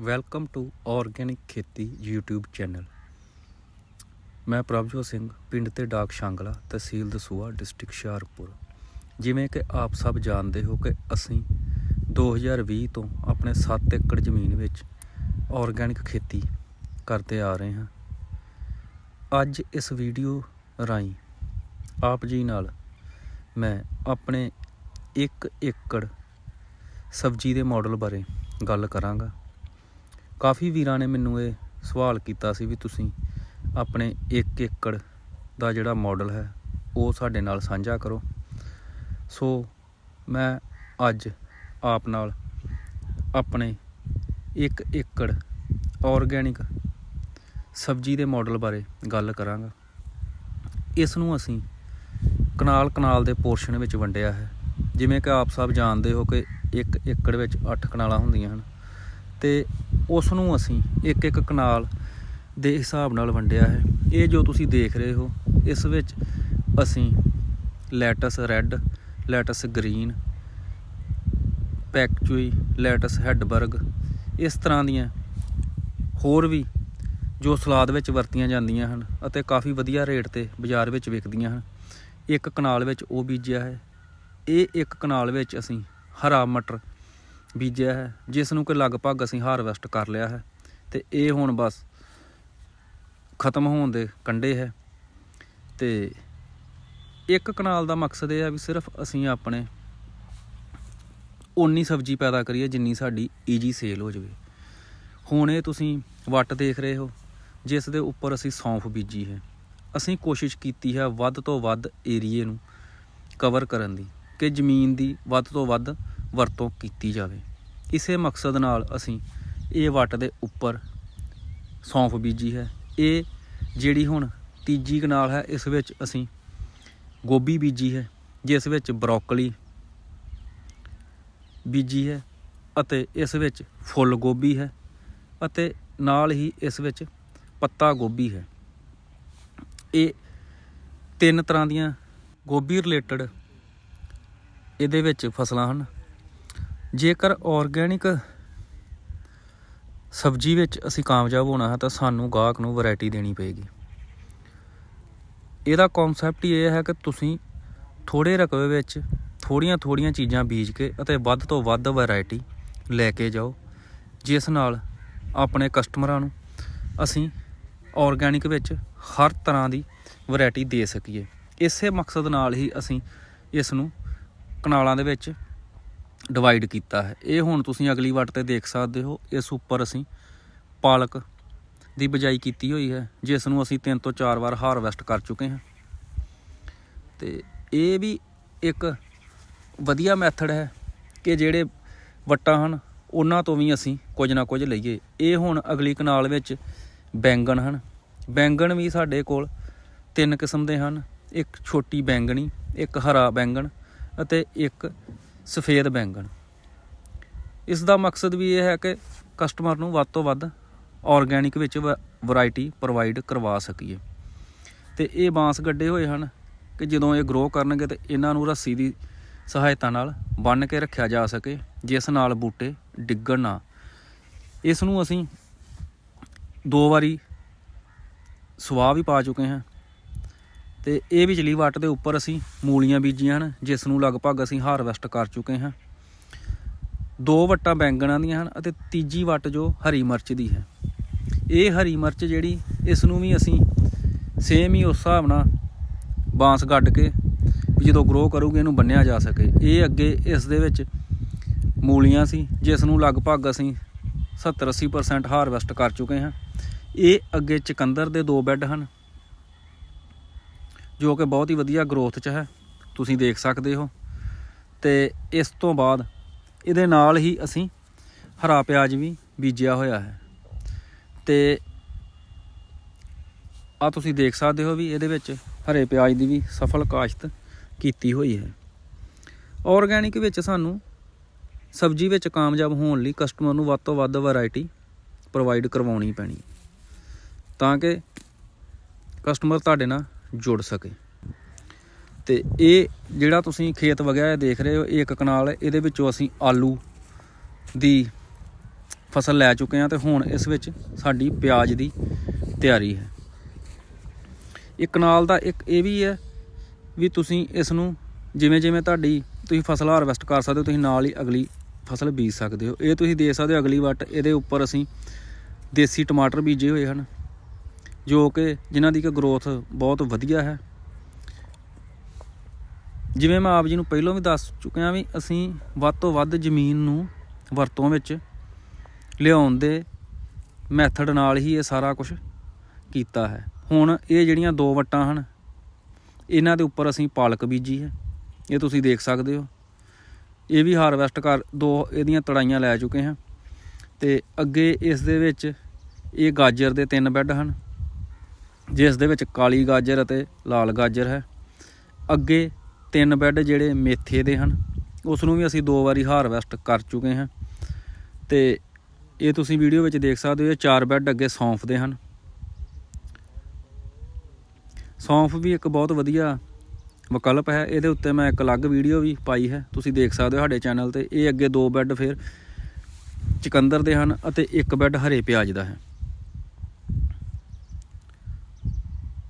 Welcome to organic ਖੇਤੀ YouTube channel. ਮੈਂ ਪ੍ਰਭਜੋਤ ਸਿੰਘ, ਪਿੰਡ ਤੇ ਡਾਕ ਸ਼ਾਂਗਲਾ, ਤਹਿਸੀਲ ਦਸੂਹਾ, ਡਿਸਟ੍ਰਿਕਟ ਹੁਸ਼ਿਆਰਪੁਰ। ਜਿਵੇਂ ਕਿ ਆਪ ਸਭ ਜਾਣਦੇ ਹੋ ਕਿ ਅਸੀਂ 2020 ਤੋਂ ਆਪਣੇ 7 ਏਕੜ ਜ਼ਮੀਨ ਵਿੱਚ ਆਰਗੈਨਿਕ ਖੇਤੀ ਕਰਦੇ ਆ ਰਹੇ ਹਾਂ। ਅੱਜ ਇਸ ਵੀਡੀਓ ਰਾਹੀਂ ਆਪ ਜੀ ਨਾਲ ਮੈਂ ਆਪਣੇ 1 ਏਕੜ ਸਬਜ਼ੀ ਦੇ ਮਾਡਲ ਬਾਰੇ ਗੱਲ ਕਰਾਂਗਾ। ਕਾਫੀ ਵੀਰਾਂ ਨੇ ਮੈਨੂੰ ਇਹ ਸਵਾਲ ਕੀਤਾ ਸੀ ਵੀ ਤੁਸੀਂ ਆਪਣੇ 1 ਏਕੜ ਦਾ ਜਿਹੜਾ ਮਾਡਲ ਹੈ, ਉਹ ਸਾਡੇ ਨਾਲ ਸਾਂਝਾ ਕਰੋ। ਸੋ ਮੈਂ ਅੱਜ ਆਪ ਨਾਲ ਆਪਣੇ 1 ਏਕੜ ਆਰਗੈਨਿਕ ਸਬਜ਼ੀ ਦੇ ਮਾਡਲ ਬਾਰੇ ਗੱਲ ਕਰਾਂਗਾ। ਇਸ ਨੂੰ ਅਸੀਂ ਕਨਾਲ ਕਨਾਲ ਦੇ ਪੋਰਸ਼ਨ ਵਿੱਚ ਵੰਡਿਆ ਹੈ। ਜਿਵੇਂ ਕਿ ਆਪ ਸਭ ਜਾਣਦੇ ਹੋ ਕਿ 1 ਏਕੜ ਵਿੱਚ 8 ਕਨਾਲਾਂ ਹੁੰਦੀਆਂ ਹਨ। ਤੇ ਉਸ ਨੂੰ ਅਸੀਂ ਇੱਕ ਇੱਕ ਕਨਾਲ ਦੇ ਹਿਸਾਬ ਨਾਲ ਵੰਡਿਆ ਹੈ। ਇਹ ਜੋ ਤੁਸੀਂ ਦੇਖ ਰਹੇ ਹੋ, ਇਸ ਵਿੱਚ ਅਸੀਂ lettuce red, lettuce green, pak choi, lettuce ਹੈਡਬਰਗ, ਇਸ ਤਰ੍ਹਾਂ ਦੀਆਂ ਹੋਰ ਵੀ ਜੋ ਸਲਾਦ ਵਿੱਚ ਵਰਤੀਆਂ ਜਾਂਦੀਆਂ ਹਨ ਅਤੇ ਕਾਫੀ ਵਧੀਆ ਰੇਟ ਤੇ ਬਾਜ਼ਾਰ ਵਿੱਚ ਵਿਕਦੀਆਂ ਹਨ, ਇੱਕ ਕਨਾਲ ਵਿੱਚ ਉਹ ਬੀਜਿਆ ਹੈ। ਇਹ ਇੱਕ ਕਨਾਲ ਵਿੱਚ ਅਸੀਂ ਹਰਾ ਮਟਰ ਬੀਜਿਆ ਹੈ ਜਿਸ ਨੂੰ ਕਿ ਲਗਭਗ ਅਸੀਂ ਹਾਰਵੈਸਟ ਕਰ ਲਿਆ ਹੈ ਤੇ ਇਹ ਹੁਣ ਬਸ ਖਤਮ ਹੋਣ ਦੇ ਕੰਢੇ ਹੈ ਤੇ ਇੱਕ ਕਨਾਲ ਦਾ ਮਕਸਦ ਇਹ ਹੈ ਵੀ ਸਿਰਫ ਅਸੀਂ ਆਪਣੇ ਓਨੀ ਸਬਜ਼ੀ ਪੈਦਾ ਕਰੀਏ ਜਿੰਨੀ ਸਾਡੀ ਈਜੀ ਸੇਲ ਹੋ ਜਾਵੇ। ਹੁਣ ਇਹ ਤੁਸੀਂ ਵੱਟ ਦੇਖ ਰਹੇ ਹੋ, ਜਿਸ ਦੇ ਉੱਪਰ ਅਸੀਂ ਸੌਂਫ ਬੀਜੀ ਹੈ। ਅਸੀਂ ਕੋਸ਼ਿਸ਼ ਕੀਤੀ ਹੈ ਵੱਧ ਤੋਂ ਵੱਧ ਏਰੀਏ ਨੂੰ ਕਵਰ ਕਰਨ ਦੀ, ਕਿ ਜ਼ਮੀਨ ਦੀ ਵੱਧ ਤੋਂ ਵੱਧ ਵਰਤੋਂ ਕੀਤੀ ਜਾਵੇ। ਇਸੇ ਮਕਸਦ ਨਾਲ ਅਸੀਂ ਇਹ ਵੱਟ ਦੇ ਉੱਪਰ ਸੌਂਫ ਬੀਜੀ ਹੈ। ਇਹ ਜਿਹੜੀ ਹੁਣ ਤੀਜੀ ਕਨਾਲ ਹੈ, ਇਸ ਵਿੱਚ ਅਸੀਂ ਗੋਭੀ ਬੀਜੀ ਹੈ, ਜਿਸ ਵਿੱਚ ਬਰੋਕਲੀ ਬੀਜੀ ਹੈ ਅਤੇ ਇਸ ਵਿੱਚ ਫੁੱਲ ਗੋਭੀ ਹੈ ਅਤੇ ਨਾਲ ਹੀ ਇਸ ਵਿੱਚ ਪੱਤਾ ਗੋਭੀ ਹੈ। ਇਹ ਤਿੰਨ ਤਰ੍ਹਾਂ ਦੀਆਂ ਗੋਭੀ ਰਿਲੇਟਡ ਇਹਦੇ ਵਿੱਚ ਫਸਲਾਂ ਹਨ। ਜੇਕਰ ਆਰਗੈਨਿਕ ਸਬਜ਼ੀ ਵਿੱਚ ਅਸੀਂ ਕਾਮਯਾਬ ਹੋਣਾ ਹੈ ਤਾਂ ਸਾਨੂੰ ਗਾਹਕ ਨੂੰ ਵੈਰਾਈਟੀ ਦੇਣੀ ਪਏਗੀ। ਇਹਦਾ ਕਨਸੈਪਟ ਹੀ ਇਹ ਹੈ ਕਿ ਤੁਸੀਂ ਥੋੜੇ ਰਕਬੇ ਵਿੱਚ ਥੋੜੀਆਂ ਥੋੜੀਆਂ ਚੀਜ਼ਾਂ ਬੀਜ ਕੇ ਅਤੇ ਵੱਧ ਤੋਂ ਵੱਧ ਵੈਰਾਈਟੀ ਲੈ ਕੇ ਜਾਓ, ਜਿਸ ਨਾਲ ਆਪਣੇ ਕਸਟਮਰਾਂ ਨੂੰ ਅਸੀਂ ਆਰਗੈਨਿਕ ਵਿੱਚ ਹਰ ਤਰ੍ਹਾਂ ਦੀ ਵੈਰਾਈਟੀ ਦੇ ਸਕੀਏ। ਇਸੇ ਮਕਸਦ ਨਾਲ ਹੀ ਅਸੀਂ ਇਸ ਨੂੰ ਕਨਾਲਾਂ ਦੇ ਵਿੱਚ ਡਿਵਾਈਡ ਕੀਤਾ ਹੈ। ਇਹ ਹੁਣ ਤੁਸੀਂ ਅਗਲੀ ਵਾਟ ਤੇ ਦੇਖ ਸਕਦੇ ਹੋ, ਇਸ ਉੱਪਰ ਅਸੀਂ ਪਾਲਕ ਦੀ ਬਜਾਈ ਕੀਤੀ ਹੋਈ ਹੈ, ਜਿਸ ਨੂੰ ਅਸੀਂ ਤਿੰਨ ਤੋਂ ਚਾਰ ਵਾਰ ਹਾਰਵੈਸਟ ਕਰ ਚੁੱਕੇ ਹਾਂ। ਤੇ ਇਹ ਵੀ ਇੱਕ ਵਧੀਆ ਮੈਥਡ ਹੈ ਕਿ ਜਿਹੜੇ ਵੱਟਾਂ ਹਨ, ਉਹਨਾਂ ਤੋਂ ਵੀ ਅਸੀਂ ਕੁਝ ਨਾ ਕੁਝ ਲਈਏ। ਇਹ ਹੁਣ ਅਗਲੀ ਕਨਾਲ ਵਿੱਚ ਬੈਂਗਣ ਹਨ। ਬੈਂਗਣ ਵੀ ਸਾਡੇ ਕੋਲ ਤਿੰਨ ਕਿਸਮ ਦੇ ਹਨ। ਇੱਕ ਛੋਟੀ ਬੈਂਗਣੀ, ਇੱਕ ਹਰਾ ਬੈਂਗਣ ਅਤੇ ਇੱਕ ਸਫੇਦ ਬੈਂਗਣ। ਇਸ ਦਾ ਮਕਸਦ ਵੀ ਇਹ ਹੈ ਕਿ ਕਸਟਮਰ ਨੂੰ ਵੱਧ ਤੋਂ ਵੱਧ ਆਰਗੈਨਿਕ ਵਿੱਚ ਵੈਰਾਈਟੀ ਪ੍ਰੋਵਾਈਡ ਕਰਵਾ ਸਕੀਏ। ਤੇ ਇਹ ਬਾਂਸ ਗੱਡੇ ਹੋਏ ਹਨ ਕਿ ਜਦੋਂ ਇਹ ਗਰੋ ਕਰਨਗੇ ਤੇ ਇਹਨਾਂ ਨੂੰ ਰੱਸੀ ਦੀ ਸਹਾਇਤਾ ਨਾਲ ਬੰਨ ਕੇ ਰੱਖਿਆ ਜਾ ਸਕੇ, ਜਿਸ ਨਾਲ ਬੂਟੇ ਡਿੱਗਣ ਨਾ। ਇਸ ਨੂੰ ਅਸੀਂ ਦੋ ਵਾਰੀ ਸੁਆਹ ਵੀ ਪਾ ਚੁੱਕੇ ਹਾਂ। ਤੇ ਇਹ ਵਿਚਲੀ ਵੱਟ ਦੇ ਉੱਪਰ ਅਸੀਂ ਮੂਲੀਆਂ ਬੀਜੀਆਂ ਹਨ, ਜਿਸ ਨੂੰ ਲਗਭਗ ਅਸੀਂ ਹਾਰਵੈਸਟ ਕਰ ਚੁੱਕੇ ਹਾਂ। ਦੋ ਵੱਟਾਂ ਬੈਂਗਣਾਂ ਦੀਆਂ ਹਨ ਅਤੇ ਤੀਜੀ ਵੱਟ ਜੋ ਹਰੀ ਮਿਰਚ ਦੀ ਹੈ। ਇਹ ਹਰੀ ਮਿਰਚ ਜਿਹੜੀ, ਇਸ ਨੂੰ ਵੀ ਅਸੀਂ ਸੇਮ ਹੀ ਉਸ ਹਿਸਾਬ ਨਾਲ ਬਾਂਸ ਗੱਡ ਕੇ ਜਦੋਂ ਗਰੋ ਕਰੂਗੇ ਇਹਨੂੰ ਬੰਨਿਆ ਜਾ ਸਕੇ। ਇਹ ਅੱਗੇ ਇਸ ਦੇ ਵਿੱਚ ਮੂਲੀਆਂ ਸੀ, ਜਿਸ ਨੂੰ ਲਗਭਗ ਅਸੀਂ 70 80% ਹਾਰਵੈਸਟ ਕਰ ਚੁੱਕੇ ਹਾਂ। ਇਹ ਅੱਗੇ ਚਕੰਦਰ ਦੇ ਦੋ ਬੈੱਡ ਹਨ ਜੋ ਕਿ ਬਹੁਤ ਹੀ ਵਧੀਆ ਗਰੋਥ 'ਚ ਹੈ, ਤੁਸੀਂ ਦੇਖ ਸਕਦੇ ਹੋ। ਤੇ ਇਸ ਤੋਂ ਬਾਅਦ ਇਹਦੇ ਨਾਲ ਹੀ ਅਸੀਂ ਹਰਾ ਪਿਆਜ਼ ਵੀ ਬੀਜਿਆ ਹੋਇਆ ਹੈ। ਤੇ ਆ ਤੁਸੀਂ ਦੇਖ ਸਕਦੇ ਹੋ ਵੀ ਇਹਦੇ ਵਿੱਚ ਹਰੇ ਪਿਆਜ਼ ਦੀ ਵੀ ਸਫਲ ਕਾਸ਼ਤ ਕੀਤੀ ਹੋਈ ਹੈ। ਆਰਗੈਨਿਕ ਵਿੱਚ ਸਾਨੂੰ ਸਬਜ਼ੀ ਵਿੱਚ ਕਾਮਯਾਬ ਹੋਣ ਲਈ ਕਸਟਮਰ ਨੂੰ ਵੱਧ ਤੋਂ ਵੱਧ ਵੈਰਾਈਟੀ ਪ੍ਰੋਵਾਈਡ ਕਰਵਾਉਣੀ ਪੈਣੀ। ਤਾਂ ਕਿ ਕਸਟਮਰ ਤੁਹਾਡੇ ਨਾਲ ਜੁੜ ਸਕੇ। ਤੇ ਇਹ ਜਿਹੜਾ ਤੁਸੀਂ ਖੇਤ ਵਗਿਆ ਦੇਖ ਰਹੇ ਹੋ, ਇਹ ਇੱਕ ਕਨਾਲ ਹੈ। ਇਹਦੇ ਵਿੱਚੋਂ ਅਸੀਂ ਆਲੂ ਦੀ ਫਸਲ ਲੈ ਚੁੱਕੇ ਹਾਂ ਤੇ ਹੁਣ ਇਸ ਵਿੱਚ ਸਾਡੀ ਪਿਆਜ਼ ਦੀ ਤਿਆਰੀ ਹੈ। ਇਹ ਕਨਾਲ ਦਾ ਇੱਕ ਇਹ ਵੀ ਹੈ ਵੀ ਤੁਸੀਂ ਇਸ ਨੂੰ ਜਿਵੇਂ ਜਿਵੇਂ ਤੁਹਾਡੀ ਤੁਸੀਂ ਫਸਲ ਹਾਰਵੈਸਟ ਕਰ ਸਕਦੇ ਹੋ, ਤੁਸੀਂ ਨਾਲ ਹੀ ਅਗਲੀ ਫਸਲ ਬੀਜ ਸਕਦੇ ਹੋ। ਇਹ ਤੁਸੀਂ ਦੇਖ ਸਕਦੇ ਹੋ ਅਗਲੀ ਵੱਟ। ਇਹਦੇ ਉੱਪਰ ਅਸੀਂ ਦੇਸੀ ਟਮਾਟਰ ਬੀਜੇ ਹੋਏ ਹਨ। ਜੋ ਕਿ ਜਿਨ੍ਹਾਂ ਦੀ ਕਿ ਗਰੋਥ ਬਹੁਤ ਵਧੀਆ ਹੈ। ਜਿਵੇਂ ਮੈਂ ਆਪ ਜੀ ਨੂੰ ਪਹਿਲਾਂ ਵੀ ਦੱਸ ਚੁੱਕਿਆ ਵੀ ਅਸੀਂ ਵੱਧ ਤੋਂ ਵੱਧ ਜ਼ਮੀਨ ਨੂੰ ਵਰਤੋਂ ਵਿੱਚ ਲਿਆਉਣ ਦੇ ਮੈਥਡ ਨਾਲ ਹੀ ਇਹ ਸਾਰਾ ਕੁਝ ਕੀਤਾ ਹੈ। ਹੁਣ ਇਹ ਜਿਹੜੀਆਂ ਦੋ ਵੱਟਾਂ ਹਨ, ਇਹਨਾਂ ਦੇ ਉੱਪਰ ਅਸੀਂ ਪਾਲਕ ਬੀਜੀ ਹੈ। ਇਹ ਤੁਸੀਂ ਦੇਖ ਸਕਦੇ ਹੋ। ਇਹ ਵੀ ਹਾਰਵੈਸਟ ਕਰ ਦੋ ਇਹਦੀਆਂ ਤੜਾਈਆਂ ਲੈ ਚੁੱਕੇ ਹਾਂ। ਤੇ ਅੱਗੇ ਇਸ ਦੇ ਵਿੱਚ ਇਹ ਗਾਜਰ ਦੇ ਤਿੰਨ ਬੈੱਡ ਹਨ। ਜਿਸ ਦੇ ਵਿੱਚ ਕਾਲੀ ਗਾਜਰ ਅਤੇ ਲਾਲ ਗਾਜਰ ਹੈ। ਅੱਗੇ ਤਿੰਨ ਬੈੱਡ ਜਿਹੜੇ ਮੇਥੇ ਦੇ ਹਨ। ਉਸ ਨੂੰ ਵੀ ਅਸੀਂ ਦੋ ਵਾਰੀ ਹਾਰਵੈਸਟ ਕਰ ਚੁੱਕੇ ਹਾਂ। ਤੇ ਇਹ ਤੁਸੀਂ ਵੀਡੀਓ ਵਿੱਚ ਦੇਖ ਸਕਦੇ ਹੋ, ਇਹ ਚਾਰ ਬੈੱਡ ਅੱਗੇ ਸੌਂਫ ਦੇ ਹਨ। ਸੌਂਫ ਵੀ ਇੱਕ ਬਹੁਤ ਵਧੀਆ ਵਿਕਲਪ ਹੈ। ਇਹਦੇ ਉੱਤੇ ਮੈਂ ਇੱਕ ਅਲੱਗ ਵੀਡੀਓ ਵੀ ਪਾਈ ਹੈ। ਤੁਸੀਂ ਦੇਖ ਸਕਦੇ ਹੋ ਸਾਡੇ ਚੈਨਲ ਤੇ। ਇਹ ਅੱਗੇ ਦੋ ਬੈੱਡ ਫਿਰ ਚਿਕੰਦਰ ਦੇ ਹਨ ਅਤੇ ਇੱਕ ਬੈੱਡ ਹਰੇ ਪਿਆਜ਼ ਦਾ ਹੈ।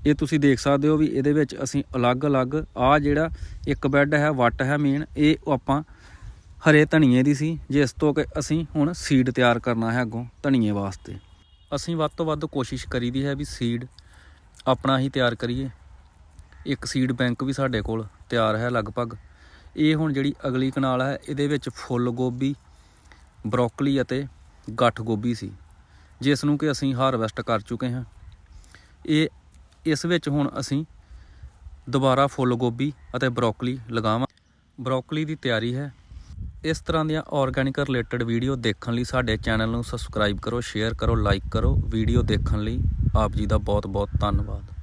ਇਹ ਤੁਸੀਂ ਦੇਖ ਸਕਦੇ ਹੋ ਵੀ ਇਹਦੇ ਵਿੱਚ ਅਸੀਂ ਅਲੱਗ-ਅਲੱਗ ਆ ਜਿਹੜਾ ਇੱਕ ਬੈੱਡ ਹੈ, ਵੱਟ ਹੈ ਮੇਨ ਇਹ ਆਪਾਂ ਹਰੇ ਧਨੀਏ ਦੀ ਸੀ, ਜਿਸ ਤੋਂ ਕਿ ਅਸੀਂ ਹੁਣ ਸੀਡ ਤਿਆਰ ਕਰਨਾ ਹੈ ਅੱਗੋਂ ਧਨੀਏ ਵਾਸਤੇ। ਅਸੀਂ ਵੱਧ ਤੋਂ ਵੱਧ ਕੋਸ਼ਿਸ਼ ਕਰੀਦੀ ਹੈ ਵੀ ਸੀਡ ਆਪਣਾ ਹੀ ਤਿਆਰ ਕਰੀਏ। ਇੱਕ ਸੀਡ ਬੈਂਕ ਵੀ ਸਾਡੇ ਕੋਲ ਤਿਆਰ ਹੈ ਲਗਭਗ। ਇਹ ਹੁਣ ਜਿਹੜੀ ਅਗਲੀ ਕਨਾਲ ਹੈ, ਇਹਦੇ ਵਿੱਚ ਫੁੱਲ ਗੋਭੀ, ਬਰੋਕਲੀ ਅਤੇ ਗੱਠ ਗੋਭੀ ਸੀ, ਜਿਸ ਨੂੰ ਕਿ ਅਸੀਂ ਹਾਰਵੈਸਟ ਕਰ ਚੁੱਕੇ ਹਾਂ। ਇਹ ਇਸ ਵਿੱਚ ਹੁਣ ਅਸੀਂ ਦੁਬਾਰਾ ਫੁੱਲ ਗੋਭੀ ਅਤੇ ਬਰੋਕਲੀ ਲਗਾਵਾਂ ਬਰੋਕਲੀ ਦੀ ਤਿਆਰੀ ਹੈ। ਇਸ ਤਰ੍ਹਾਂ ਦੀਆਂ ਆਰਗੈਨਿਕ ਰਿਲੇਟਡ ਵੀਡੀਓ ਦੇਖਣ ਲਈ ਸਾਡੇ ਚੈਨਲ ਨੂੰ ਸਬਸਕ੍ਰਾਈਬ ਕਰੋ ਸ਼ੇਅਰ ਕਰੋ ਲਾਈਕ ਕਰੋ। ਵੀਡੀਓ ਦੇਖਣ ਲਈ ਆਪ ਜੀ ਦਾ ਬਹੁਤ ਬਹੁਤ ਧੰਨਵਾਦ।